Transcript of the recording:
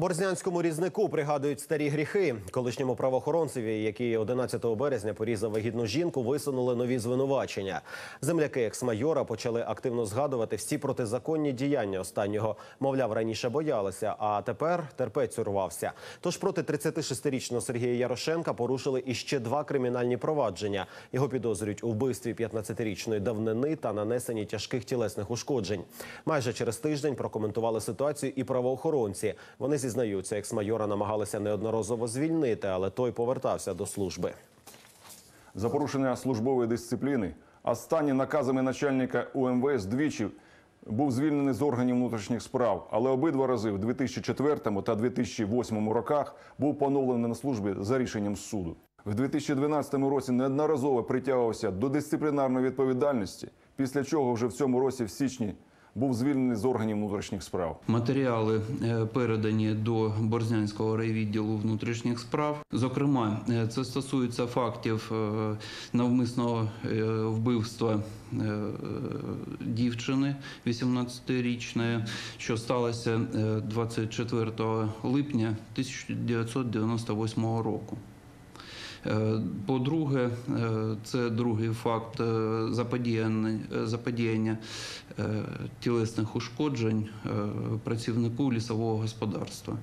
Борзнянському різнику пригадують старі гріхи. Колишньому правоохоронцеві, який 11 березня порізав вагітну жінку, висунули нові звинувачення. Земляки екс-майора почали активно згадувати всі протизаконні діяння останнього. Мовляв, раніше боялися, а тепер терпець урвався. Тож проти 36-річного Сергія Ярошенка порушили іще два кримінальні провадження. Його підозрюють у вбивстві 15-річної давнини та нанесенні тяжких тілесних ушкоджень. Майже через тиждень прокоментували ситуацію і правоохоронці. Вони зізнаються, екс-майора намагалися неодноразово звільнити, але той повертався до служби. за порушення службової дисципліни. Останні наказами начальника УМВС двічі був звільнений з органів внутрішніх справ, але обидва рази в 2004 та 2008 роках був поновлений на службі за рішенням суду. В 2012 році неодноразово притягувався до дисциплінарної відповідальності, після чого вже в цьому році в січні був звільнений з органів внутрішніх справ. Матеріали е, передані до Борзнянського райвідділу внутрішніх справ. Зокрема, е, це стосується фактів е, навмисного вбивства дівчини 18-річної, що сталося е, 24 липня 1998 року. Е, По-друге, е, це другий факт е, заподіяння, тілесних ушкоджень працівнику лісового господарства.